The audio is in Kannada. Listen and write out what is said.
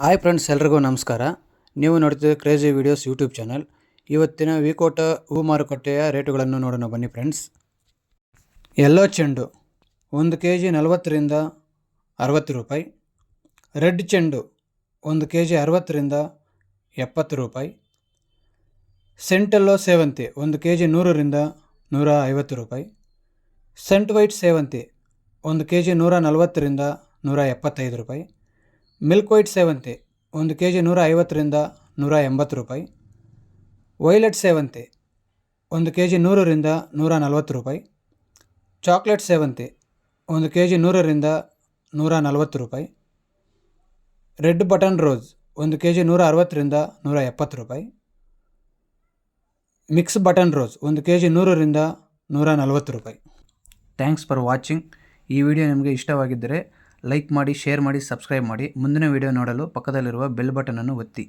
ಹಾಯ್ ಫ್ರೆಂಡ್ಸ್ ಎಲ್ರಿಗೂ ನಮಸ್ಕಾರ. ನೀವು ನೋಡ್ತಿದ್ದ ಕ್ರೇಜಿ ವೀಡಿಯೋಸ್ ಯೂಟ್ಯೂಬ್ ಚಾನಲ್ ಇವತ್ತಿನ ವಿಕೋಟ ಹೂ ಮಾರುಕಟ್ಟೆಯ ರೇಟುಗಳನ್ನು ನೋಡೋಣ ಬನ್ನಿ ಫ್ರೆಂಡ್ಸ್ ಎಲ್ಲೋ ಚೆಂಡು, ಒಂದು ಕೆ ಜಿ ನಲವತ್ತರಿಂದ ಅರವತ್ತು ರೂಪಾಯಿ. ರೆಡ್ ಚೆಂಡು, ಒಂದು ಕೆ ಜಿ ಅರವತ್ತರಿಂದ ಎಪ್ಪತ್ತು ರೂಪಾಯಿ. ಸೆಂಟೆಲ್ಲೋ ಸೇವಂತಿ, ಒಂದು ಕೆ ಜಿ ನೂರರಿಂದ ನೂರ ಐವತ್ತು ರೂಪಾಯಿ. ಸೆಂಟ್ ವೈಟ್ ಸೇವಂತಿ, ಒಂದು ಕೆ ಜಿ ನೂರ ನಲವತ್ತರಿಂದ ನೂರ ಎಪ್ಪತ್ತೈದು ರೂಪಾಯಿ. ಮಿಲ್ಕ್ ವೈಟ್ ಸೇವಂತಿ, ಒಂದು ಕೆ ಜಿ ನೂರ ಐವತ್ತರಿಂದ ನೂರ ಎಂಬತ್ತು ರೂಪಾಯಿ. ವೈಲೆಟ್ ಸೇವಂತಿ, ಒಂದು ಕೆ ಜಿ ನೂರರಿಂದ ನೂರ ನಲವತ್ತು ರೂಪಾಯಿ. ಚಾಕ್ಲೇಟ್ ಸೇವಂತಿ, ಒಂದು ಕೆ ಜಿ ನೂರರಿಂದ ನೂರ ನಲವತ್ತು ರೂಪಾಯಿ. ರೆಡ್ ಬಟನ್ ರೋಸ್, ಒಂದು ಕೆ ಜಿ ನೂರ ಅರವತ್ತರಿಂದ ನೂರ ಎಪ್ಪತ್ತು ರೂಪಾಯಿ. ಮಿಕ್ಸ್ ಬಟನ್ ರೋಸ್, ಒಂದು ಕೆ ಜಿ ನೂರರಿಂದ ನೂರ ನಲವತ್ತು ರೂಪಾಯಿ. Thanks for watching. ಈ ವಿಡಿಯೋ ನಿಮಗೆ ಇಷ್ಟವಾಗಿದ್ದರೆ ಲೈಕ್ ಮಾಡಿ ಶೇರ್ ಮಾಡಿ ಸಬ್ಸ್ಕ್ರೈಬ್ ಮಾಡಿ. ಮುಂದಿನ ವಿಡಿಯೋ ನೋಡಲು ಪಕ್ಕದಲ್ಲಿರುವ ಬೆಲ್ ಬಟನನ್ನು ಒತ್ತಿ.